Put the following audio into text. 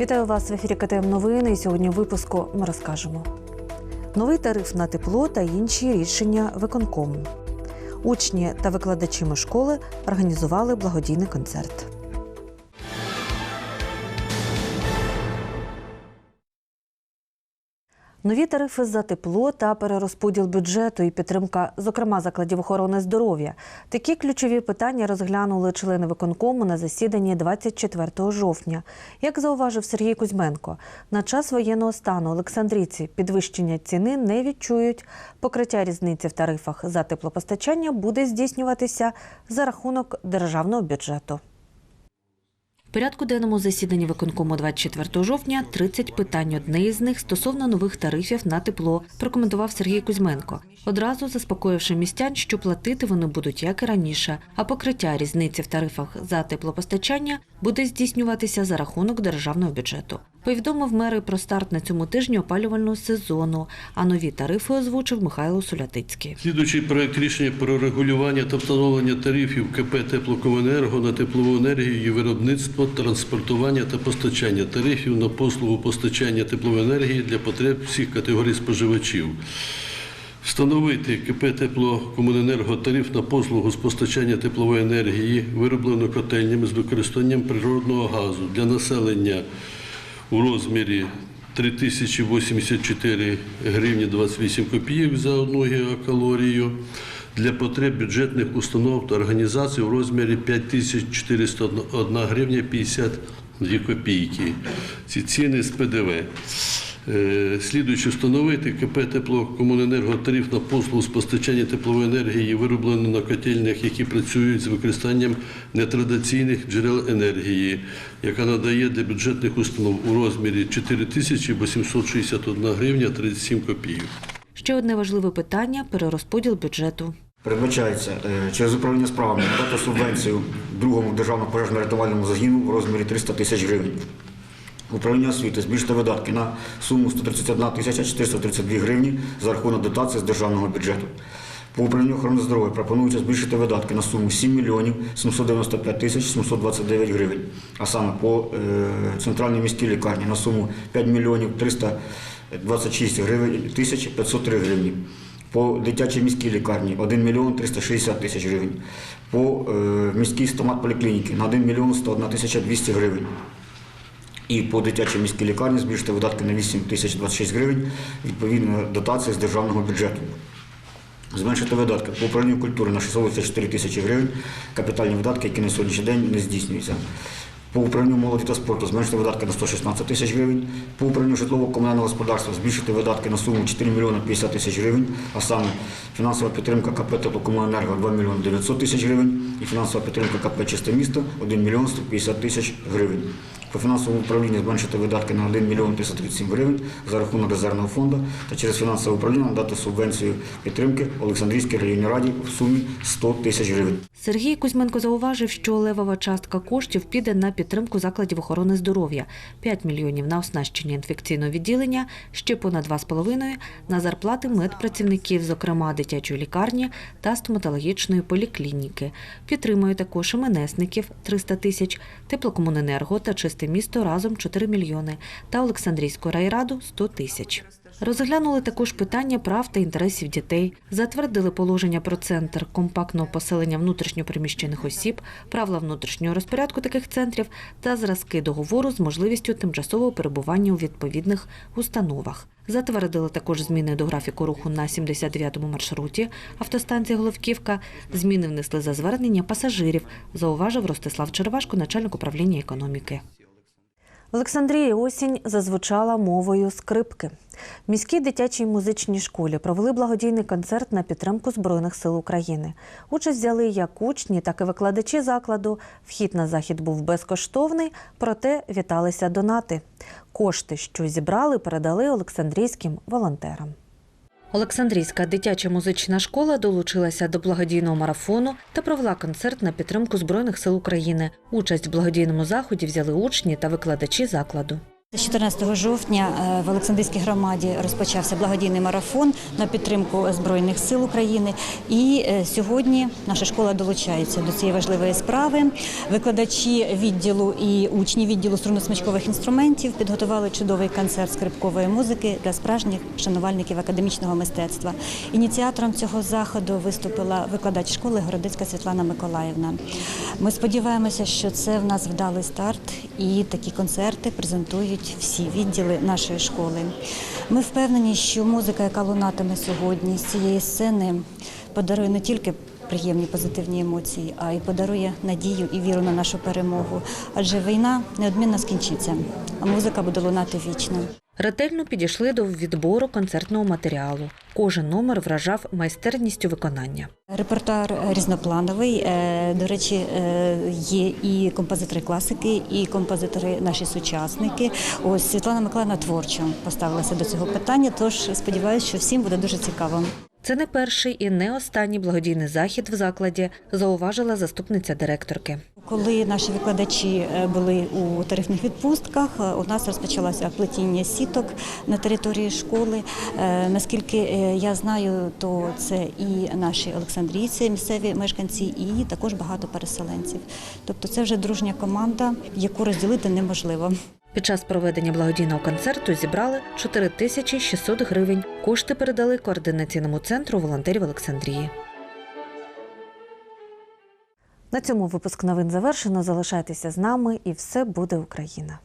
Вітаю вас в ефірі КТМ Новини. І Сьогодні в випуску ми розкажемо новий тариф на тепло та інші рішення виконкому. Учні та викладачі школи організували благодійний концерт. Нові тарифи за тепло та перерозподіл бюджету і підтримка, зокрема закладів охорони здоров'я. Такі ключові питання розглянули члени виконкому на засіданні 24 жовтня. Як зауважив Сергій Кузьменко, на час воєнного стану Олександрійці підвищення ціни не відчують. Покриття різниці в тарифах за теплопостачання буде здійснюватися за рахунок державного бюджету. Порядку денному засіданні виконкому 24 жовтня 30 питань. Одне із них стосовно нових тарифів на тепло, прокоментував Сергій Кузьменко. Одразу заспокоївши містян, що платити вони будуть як і раніше, а покриття різниці в тарифах за теплопостачання буде здійснюватися за рахунок державного бюджету. Повідомив мери про старт на цьому тижні опалювального сезону, а нові тарифи озвучив Михайло Сулятицький. Слідуючий проект рішення про регулювання та встановлення тарифів КП «Теплокомуненерго» на теплову енергію, її виробництво, транспортування та постачання тарифів на послугу постачання теплової енергії для потреб всіх категорій споживачів. Встановити КП «Теплокомуненерго» тариф на послугу з постачання теплової енергії, вироблену котельнями з використанням природного газу для населення у розмірі 3084 гривні 28 копійок за одну гігакалорію для потреб бюджетних установ та організацій у розмірі 5401 гривня 52 копійки. Ці ціни з ПДВ. Е, Слідуючи встановити КП «Теплокомуненерго» тариф на послугу з постачання теплової енергії, вироблену на котельнях, які працюють з використанням нетрадиційних джерел енергії, яка надає для бюджетних установ у розмірі 4861 гривня 37 копійок. Ще одне важливе питання перерозподіл бюджету. Передбачається е, через управління справами надати субвенцію другому державному пожежно-рятувальному загіну в розмірі 300 тисяч гривень. Управління освіти збільшити видатки на суму 131 тисяча 432 гривні за рахунок дотації з державного бюджету. По управлінню охорони здоров'я пропонується збільшити видатки на суму 7 мільйонів 795 тисяч 729 гривень, а саме по е, центральній міській лікарні на суму 5 мільйонів 326 гривень тисяч 503 гривні. По дитячій міській лікарні 1 мільйон 360 тисяч гривень. По е, міській стомат поліклініки на 1 мільйон 101 тисяча 200 гривень. І по дитячій міській лікарні збільшити видатки на 8 тисяч 26 гривень, відповідно дотації з державного бюджету. Зменшити видатки по управлінню культури на 684 тисячі гривень, капітальні видатки, які на сьогоднішній день не здійснюються. По управлінню молоді та спорту зменшити видатки на 116 тисяч гривень. По управлінню житлово-комунального господарства збільшити видатки на суму 4 мільйони 50 тисяч гривень, а саме фінансова підтримка КП «Теплокомуненерго» 2 мільйони 900 тисяч гривень і фінансова підтримка КП «Чисте місто» 1 мільйон 150 тисяч гривень. По фінансовому управлінню зменшити видатки на 1 мільйон 337 гривень за рахунок резервного фонду та через фінансове управління надати субвенцію підтримки Олександрійській районній раді в сумі 100 тисяч гривень. Sергій Кузьменко зауважив, що левова частка коштів піде на підтримку закладів охорони здоров'я, 5 мільйонів на оснащення інфекційного відділення, ще понад 2,5 на зарплати медпрацівників, зокрема дитячої лікарні та стоматологічної поліклініки. Підтримує також МНСників 300 тисяч, теплокомуненерго та чисте місто разом 4 мільйони та Олександрійську райраду 100 тисяч. Розглянули також питання прав та інтересів дітей, затвердили положення про центр компактного поселення внутрішньопереміщених осіб, правила внутрішнього розпорядку таких центрів та зразки договору з можливістю тимчасового перебування у відповідних установах. Затвердили також зміни до графіку руху на 79-му маршруті автостанції Головківка. Зміни внесли за звернення пасажирів, зауважив Ростислав Червашко, начальник управління економіки. В Олександрії осінь зазвучала мовою скрипки. В міській дитячій музичній школі провели благодійний концерт на підтримку Збройних сил України. Участь взяли як учні, так і викладачі закладу. Вхід на захід був безкоштовний, проте віталися донати. Кошти, що зібрали, передали олександрійським волонтерам. Олександрійська дитяча музична школа долучилася до благодійного марафону та провела концерт на підтримку Збройних сил України. Участь в благодійному заході взяли учні та викладачі закладу. 14 жовтня е, в Олександрійській громаді розпочався благодійний марафон на підтримку Збройних сил України. І е, сьогодні наша школа долучається до цієї важливої справи. Викладачі відділу і учні відділу струнно-смичкових інструментів підготували чудовий концерт скрипкової музики для справжніх шанувальників академічного мистецтва. Ініціатором цього заходу виступила викладач школи Городецька Світлана Миколаївна. Ми сподіваємося, що це в нас вдалий старт, і такі концерти презентують всі відділи нашої школи. Ми впевнені, що музика, яка лунатиме сьогодні з цієї сцени, подарує не тільки приємні позитивні емоції, а й подарує надію і віру на нашу перемогу. Адже війна неодмінно скінчиться, а музика буде лунати вічно. Ретельно підійшли до відбору концертного матеріалу. Кожен номер вражав майстерністю виконання. Репертуар різноплановий. Е, До речі, е, є і композитори класики, і композитори наші сучасники. Ось Світлана Миколаївна творчо поставилася до цього питання. Тож сподіваюся, що всім буде дуже цікаво. Це не перший і не останній благодійний захід в закладі, зауважила заступниця директорки. Коли наші викладачі е, були у тарифних відпустках, е, у нас розпочалося плетіння сіток на території школи. Е, Наскільки я знаю, то це і наші олександрійці, місцеві мешканці, і також багато переселенців. Тобто це вже дружня команда, яку розділити неможливо. Під час проведення благодійного концерту зібрали 4600 гривень. Кошти передали координаційному центру волонтерів Олександрії. На цьому випуск новин завершено. Залишайтеся з нами, і все буде Україна.